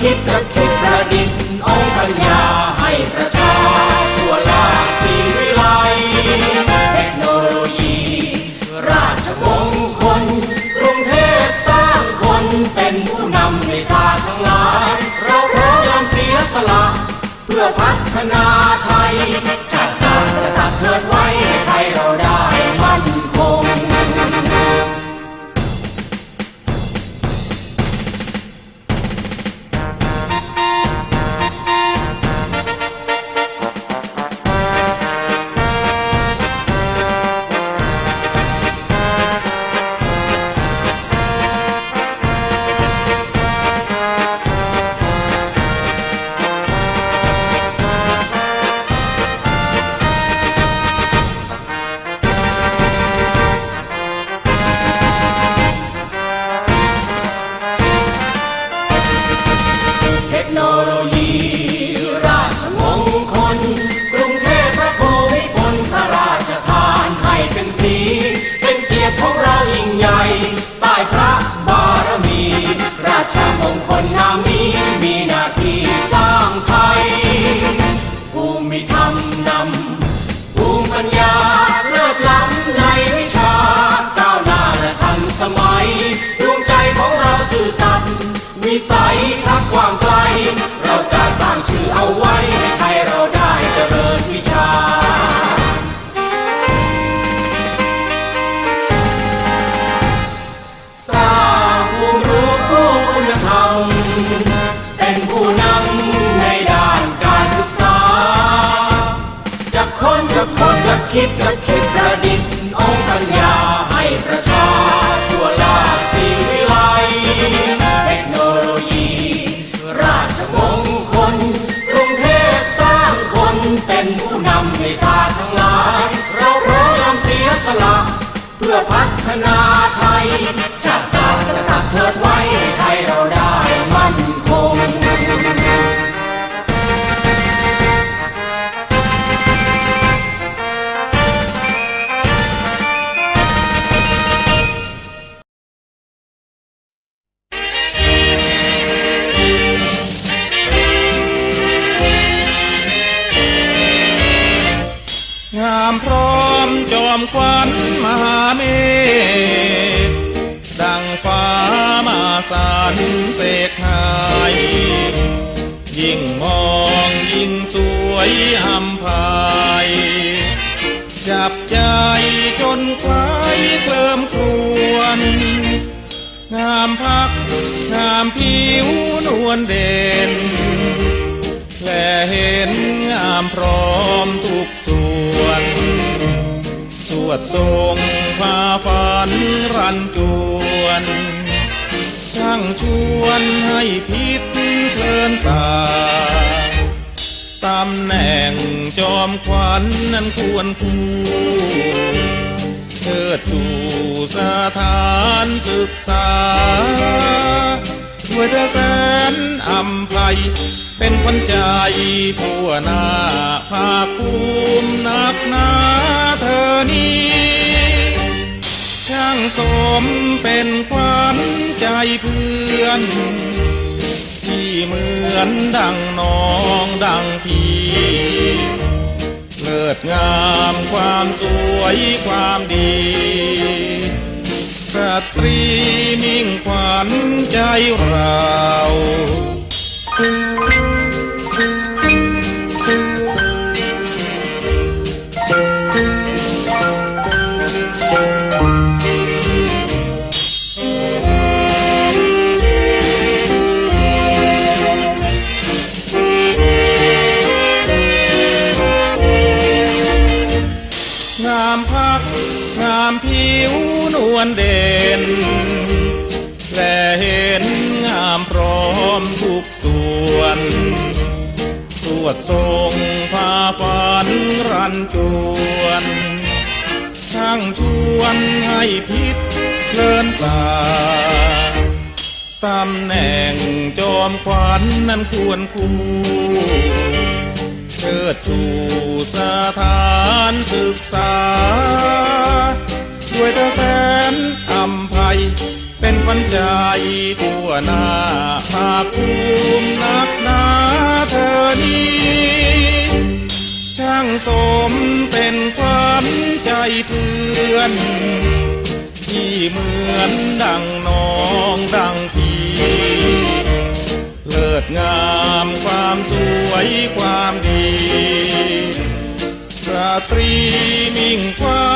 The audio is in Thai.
ค้น โนโลยีราชมงคล กรุงเทพพระภูมิพลพระราชทานให้เป็นสี เป็นเกียรติของเรายิ่งใหญ่ใต้พระบารมี ราชมงคลนามนี้มีหน้าที่สร้างไทยภูมิธรรมนำภูมิปัญญาเลิศล้ำในวิชาก้าวหน้าและทันสมัยดวงใจของเราสื่อสัตย์ วิสัยทักษ์กว้างไกล เราจะสร้างชื่อเอาไว้ให้ไทยเราได้เจริญวิชาสร้างภูมิรู้ผู้คุณธรรมเป็นผู้นำในด้านการศึกษาจะค้นจะค้นจะคิดจะคิดประดิษฐ์องค์ปัญญา เป็นผู้นำในศาสตร์ทั้งหลาย เราพร้อมยอมเสียสละ เพื่อพัฒนาไทย มควันมหาเมฆดังฟ้ามาสานเสกไทยยิ่งมองยิ่งสวยอำพายจับใจจนคล้ายเคลิมครวนงามพักงามผิวนวลเด่นแลเห็นงามพร้อ วดทรงพาฝันรันจวน ช่างชวนให้พิษเพลินตาตำแหน่งจอมขวัญนนั้นควรคู่เชิดชูสถานศึกษาด้วยเธอแสนอัมภัยเป็นขวัญใจทั่วหน้าภาค นี้ช่างสมเป็นขวัญใจเพื่อน ที่เหมือนดังน้องดังพี่เลิศงามความสวยความดีสตรีมิ่งขวัญใจเรา งามผิวนวลเด่น และเห็นงามพร้อมทุกส่วนสวดทรงพาฝันรันจวนช่างชวนให้พิษเพลินตาตำแหน่งจอมขวัญนนั้นควรคู่เชิดชูสถานศึกษา ด้วยเธอแสนอำภัย เป็นขวัญใจทั่วหน้าภาคภูมินักหนาเธอนี้ช่างสมเป็นขวัญใจเพื่อน ที่เหมือนดังน้องดังพี่เลิศงามความสวยความดีราตรีมิ่งขวั